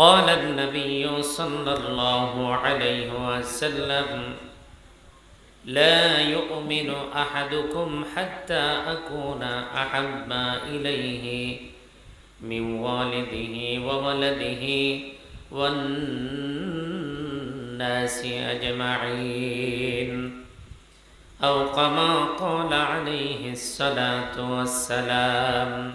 قال النبي صلى الله عليه وسلم لا يؤمن أحدكم حتى أكون أحب إليه من والده وولده والناس أجمعين. أو كما قال عليه الصلاة والسلام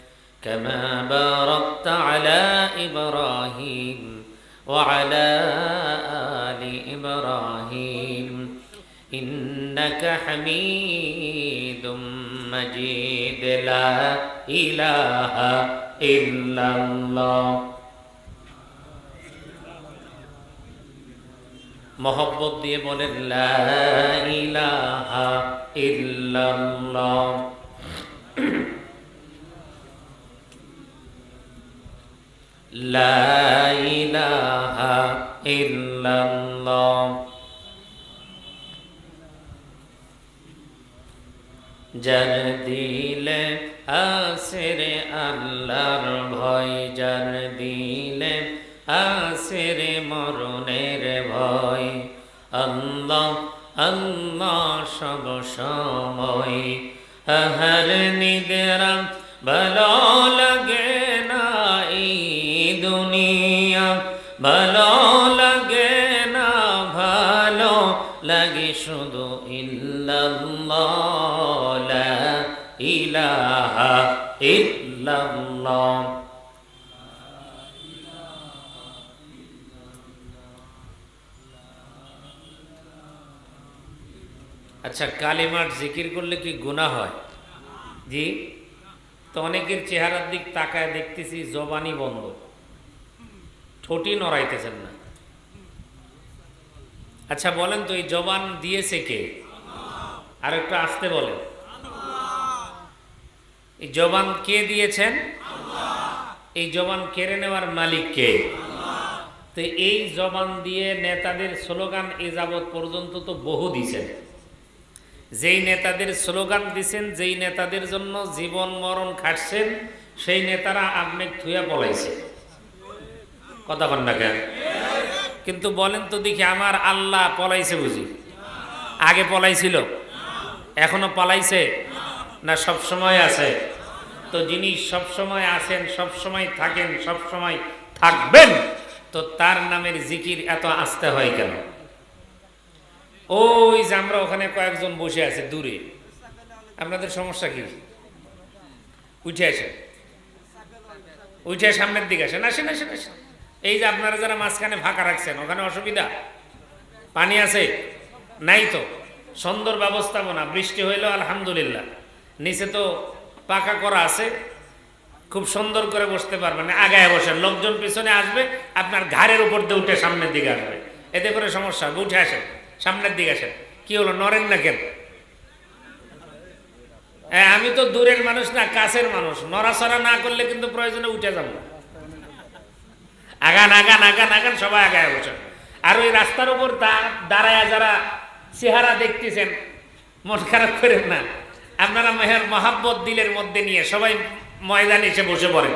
كما باركت على ابراهيم وعلى ال ابراهيم إنك حميد مجيد لا إله إلا الله মহব্বত দিয়ে বলেন লা ইলাহা ইল্লাল্লাহ লা ইলাহা ইল্লাল্লাহ। যার দিলে আসেরে আল্লাহর ভয় যার দিলে আসেরে মরণের ভয়। আল্লাহ আল্লাহ সব সময় আহার নিদেরা ভালো শুধু ইলাহা ইল্লাল্লাহ। আচ্ছা কালিমার জিকির করলে কি গুনাহ হয়? জি? তো অনেকের চেহারার দিক তাকায় দেখতেছি জবানি বন্ধ। ঠোঁটি নড়াইতেছেন না। আচ্ছা বলেন তো, এই জবান দিয়েছে কে? আর একটু আসতে বলেন। এই জবান কে দিয়েছেন? এই জবান কেড়ে নেওয়ার মালিক কে? তো এই জবান দিয়ে নেতাদের স্লোগান এ যাবৎ পর্যন্ত তো বহু দিছেন। যেই নেতাদের স্লোগান দিছেন, যেই নেতাদের জন্য জীবন মরণ খাটছেন, সেই নেতারা আপনি থুয়া পলাইছে। কথা কন না কেন? কিন্তু বলেন তো দেখি আমার আল্লাহ পলাইছে বুঝি। আগে পলাইছিল। এখনও পলাইছে? না, সব সময় আছে। তো যিনি সব সময় আছেন, সব সময় থাকেন, সব সময় থাকবেন, তো তার নামের জিকির এত আসতে হয় কেন? ওই যে আমরা ওখানে কয়েকজন বসে আছে দূরে। আপনাদের সমস্যা কি? উঠে আসে উঠে সামনের দিকে আসেন। আসেন আসেন আসেন। এই যে আপনারা যারা মাঝখানে ফাঁকা রাখছেন, ওখানে অসুবিধা? পানি আছে? নাই তো। সুন্দর ব্যবস্থাপনা, বৃষ্টি হইল, আলহামদুলিল্লাহ। নিচে তো পাকা করা আছে। খুব সুন্দর করে বসতে পারবেন, আগায় বসেন। লোকজন পিছনে আসবে, আপনার ঘাড়ের উপর দিয়ে উঠে সামনের দিকে আসবে। এতে করে সমস্যা হবে। উঠে আসেন, সামনের দিকে আসেন। কি হলো নরেন না কেন? আমি তো দূরের মানুষ না, কাছের মানুষ। নড়াচড়া না করলে কিন্তু প্রয়োজনে উঠে যাব আগান আগান আগান আগান সবাই আগায় বসেন আর ওই রাস্তার উপর দাঁড়ায় যারা চেহারা দেখতেছেন, মন খারাপ করেন না। আপনারা মেহের মহাব্বত দিলের মধ্যে নিয়ে সবাই ময়দানে এসে বসে পড়েন।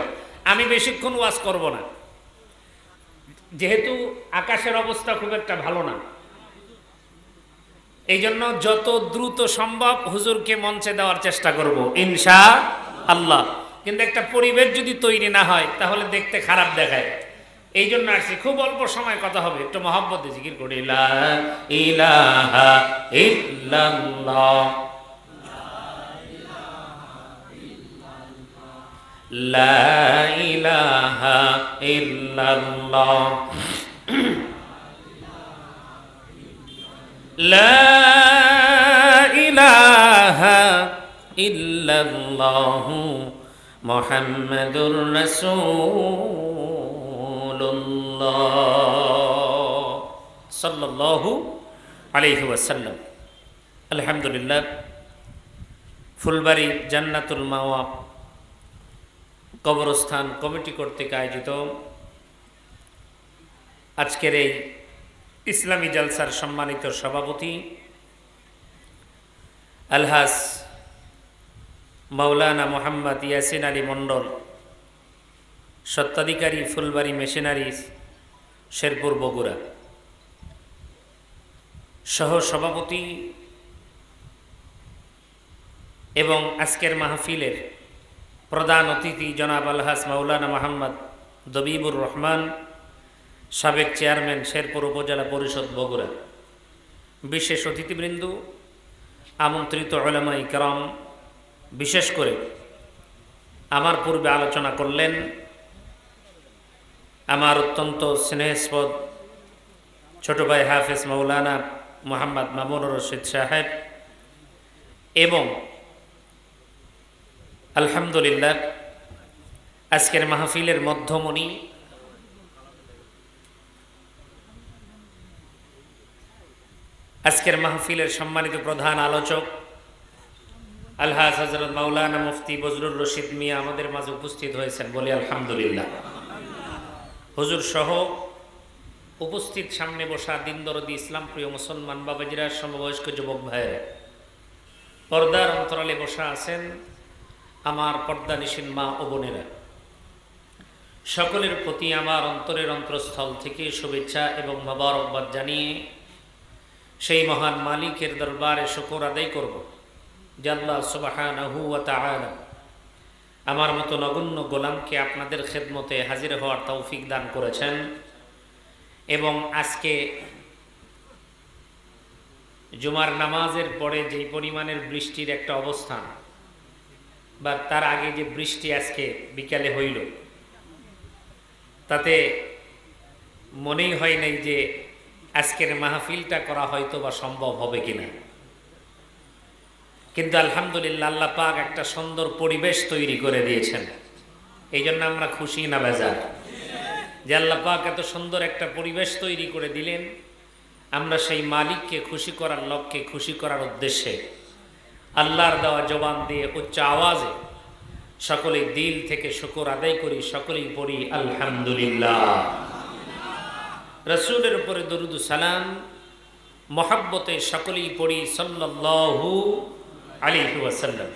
আমি বেশিক্ষণ ওয়াজ করব না। যেহেতু আকাশের অবস্থা খুব একটা ভালো না। এই জন্য যত দ্রুত সম্ভব হুজুরকে মঞ্চে দেওয়ার চেষ্টা করব, ইনশা আল্লাহ। কিন্তু একটা পরিবেশ যদি তৈরি না হয়, তাহলে দেখতে খারাপ দেখায়। এই জন্য আসছি, খুব অল্প সময় কথা হবে, একটু মহাব্বতে জিকির করি। ইলাহা মোহাম্মদুর লা ইলাহা লা ইলাহা আলহামদুলিল্লাহ, ফুলবাড়ি জান্নাতুল মাওয়া কবরস্থান কমিটি কর্তৃক আয়োজিত আজকের এই ইসলামী জালসার সম্মানিত সভাপতি আলহাস মাওলানা মোহাম্মদ ইয়াসিন আলী মণ্ডল সত্ত্বাধিকারী, ফুলবাড়ি মেশিনারি শেরপুর বগুড়া। সহ সভাপতি এবং আজকের মাহফিলের প্রধান অতিথি জনাব আলহাস মাওলানা মোহাম্মদ দবিবুর রহমান, সাবেক চেয়ারম্যান শেরপুর উপজেলা পরিষদ বগুড়া। বিশেষ অতিথিবৃন্দ, আমন্ত্রিত ওলামাই কেরাম, বিশেষ করে আমার পূর্বে আলোচনা করলেন আমার অত্যন্ত স্নেহস্পদ ছোট ভাই হাফেজ মৌলানা মোহাম্মদ মামুনুর রশিদ সাহেব এবং আলহামদুলিল্লাহ আজকের মাহফিলের মধ্যমণি আজকের মাহফিলের সম্মানিত প্রধান আলোচক আলহাজ হজরত মাওলানা মুফতি বজরুল রশিদ মিয়া আমাদের মাঝে উপস্থিত হয়েছেন বলে আলহামদুলিল্লাহ। হুজুর সহ উপস্থিত সামনে বসা দিনদরদি ইসলাম প্রিয় মুসলমান বাবাজিরা, সমবয়স্ক যুবক ভাইয়েরা, পর্দার অন্তরালে বসা আছেন আমার পর্দা নিশীন মা ও বোনেরা। সকলের প্রতি আমার অন্তরের অন্তরস্থল থেকে শুভেচ্ছা এবং মোবারকবাদ জানিয়ে সেই মহান মালিকের দরবারে শকর আদায় করব। জাল্লা সুবাহানাহু ওয়া তাআলা আমার মতো নগণ্য গোলামকে আপনাদের খেদমতে হাজির হওয়ার তৌফিক দান করেছেন। এবং আজকে জুমার নামাজের পরে যেই পরিমাণের বৃষ্টির একটা অবস্থান, বা তার আগে যে বৃষ্টি আজকে বিকালে হইল, তাতে মনেই হয় নাই যে আজকের মাহফিলটা করা হয়তো বা সম্ভব হবে কিনা। কিন্তু আলহামদুলিল্লাহ আল্লাহ পাক একটা সুন্দর পরিবেশ তৈরি করে দিয়েছেন। এই জন্য আমরা খুশি না বেজার? যে আল্লাহ পাক এত সুন্দর একটা পরিবেশ তৈরি করে দিলেন, আমরা সেই মালিককে খুশি করার লক্ষ্যে, খুশি করার উদ্দেশ্যে আল্লাহর দেওয়া জবান দিয়ে উচ্চ আওয়াজে সকলেই দিল থেকে শুকর আদায় করি, সকলেই পড়ি, আলহামদুলিল্লাহ। রসুলের উপরে দরুদু সালাম, মহাব্বতে সকলেই পড়ি, সাল্লাল্লাহু আলাইহি ওয়াসাল্লাম।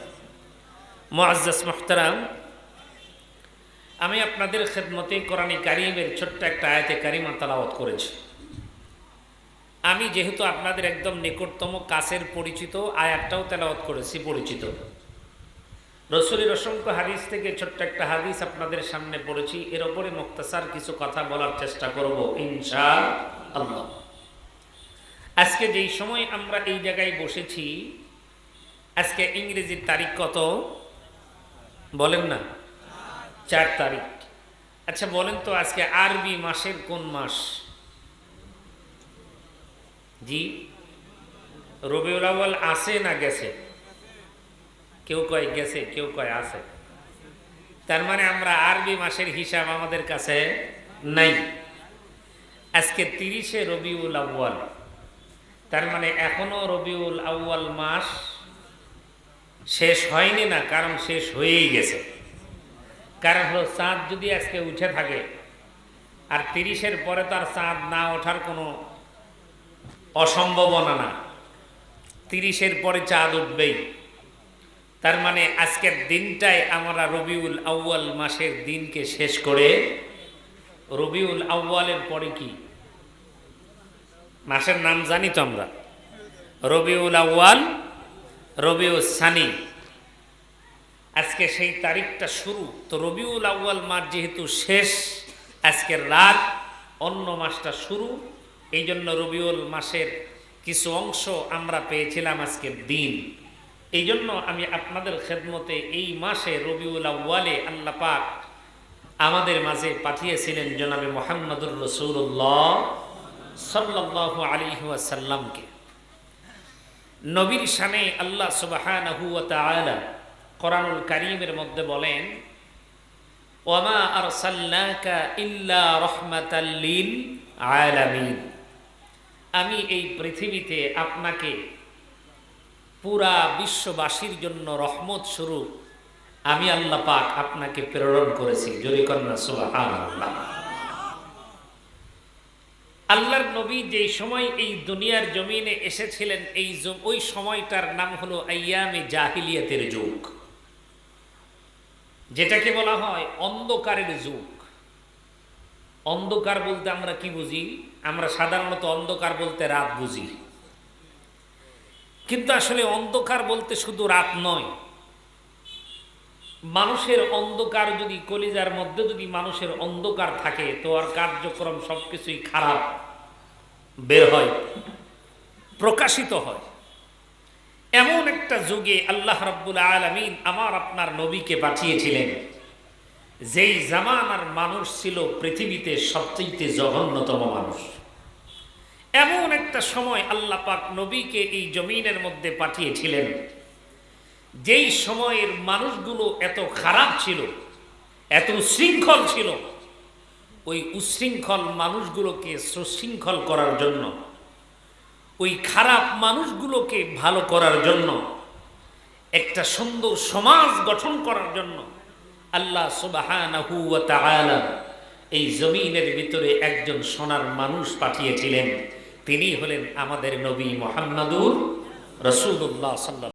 মুআজ্জাজ মুহতারাম, আমি আপনাদের খেদমতে কোরআনী কারিমের ছোট্ট একটা আয়াতে কারিমা তালাওয়াত করেছি। আমি যেহেতু আপনাদের একদম নিকটতম কাছের পরিচিত আয়াতটাও তেলাওয়াত করেছি, পরিচিত। রসুলের অসংখ্য হাদিস থেকে ছোট্ট একটা হাদিস আপনাদের সামনে পড়েছি, এর ওপরে মুক্তাসার কিছু কথা বলার চেষ্টা করব ইনশা আল্লাহ আজকে যেই সময় আমরা এই জায়গায় বসেছি আজকে ইংরেজির তারিখ কত? বলেন না। চার তারিখ। আচ্ছা বলেন তো আজকে আরবি মাসের কোন মাস? জি। রবিউল আউ্বাল আছে না গেছে? কেউ কয় গেছে, কেউ কয় আছে। তার মানে আমরা আরবি মাসের হিসাব আমাদের কাছে নাই। আজকে তিরিশে রবিউল আউ্য়াল। তার মানে এখনও রবিউল আউ্য়াল মাস শেষ হয়নি না, কারণ শেষ হয়েই গেছে। কারণ হলো চাঁদ যদি আজকে উঠে থাকে, আর তিরিশের পরে তো আর চাঁদ না ওঠার কোনো অসম্ভাবনা না। তিরিশের পরে চাঁদ উঠবেই। তার মানে আজকের দিনটাই আমরা রবিউল আউ্য়াল মাসের দিনকে শেষ করে, রবিউল আউ্য়ালের পরে কি? মাসের নাম জানি তো আমরা। রবিউল আউ্য়াল রবিউল সানি। আজকে সেই তারিখটা শুরু। তো রবিউল আউ্য়াল মাস যেহেতু শেষ, আজকের রাত, অন্য মাসটা শুরু। এই জন্য রবিউল মাসের কিছু অংশ আমরা পেয়েছিলাম আজকের দিন। এই জন্য আমি আপনাদের খেদমতে এই মাসে রবিউল আউ্য়ালে আল্লাহ পাক আমাদের মাঝে পাঠিয়েছিলেন জনাবে মোহাম্মদুর রসুল্লাহ সাল্লাহ আলী ওয়াসাল্লামকে। নবীর শানে আল্লাহ তাআলা কোরআনুল কারীমের মধ্যে বলেন, ওয়ামা আরসালনাকা ইল্লা রাহমাতাল লিল আলামিন। আমি এই পৃথিবীতে আপনাকে পুরা বিশ্ববাসীর জন্য রহমত স্বরূপ আমি আল্লাহ পাক আপনাকে প্রেরণ করেছি। জরি কন্যা সুবহানাল্লাহ। আল্লাহর নবী যে সময় এই দুনিয়ার জমিনে এসেছিলেন, এই ওই সময়টার নাম হলো আইয়ামে জাহিলিয়াতের যুগ। যেটাকে বলা হয় অন্ধকারের যুগ। অন্ধকার বলতে আমরা কি বুঝি? আমরা সাধারণত অন্ধকার বলতে রাত বুঝি। কিন্তু আসলে অন্ধকার বলতে শুধু রাত নয়। মানুষের অন্ধকার যদি কলিজার মধ্যে যদি মানুষের অন্ধকার থাকে, তো আর কার্যক্রম সবকিছুই খারাপ। বের হয়, প্রকাশিত হয়। এমন একটা যুগে আল্লাহ রাব্বুল আলামিন আমার আপনার নবীকে পাঠিয়েছিলেন, যেই জামানার মানুষ ছিল পৃথিবীতে সবচেয়ে জঘন্যতম মানুষ। এমন একটা সময় আল্লাহ পাক নবীকে এই জমিনের মধ্যে পাঠিয়েছিলেন। যেই সময়ের মানুষগুলো এত খারাপ ছিল, এত উশৃঙ্খল ছিল, ওই উশৃঙ্খল মানুষগুলোকে সুশৃঙ্খল করার জন্য, ওই খারাপ মানুষগুলোকে ভালো করার জন্য, একটা সুন্দর সমাজ গঠন করার জন্য আল্লাহ তাআলা এই জমিনের ভিতরে একজন সোনার মানুষ পাঠিয়েছিলেন। তিনি হলেন আমাদের নবী মোহাম্মদুর রসুল্লাহ সাল্লাহ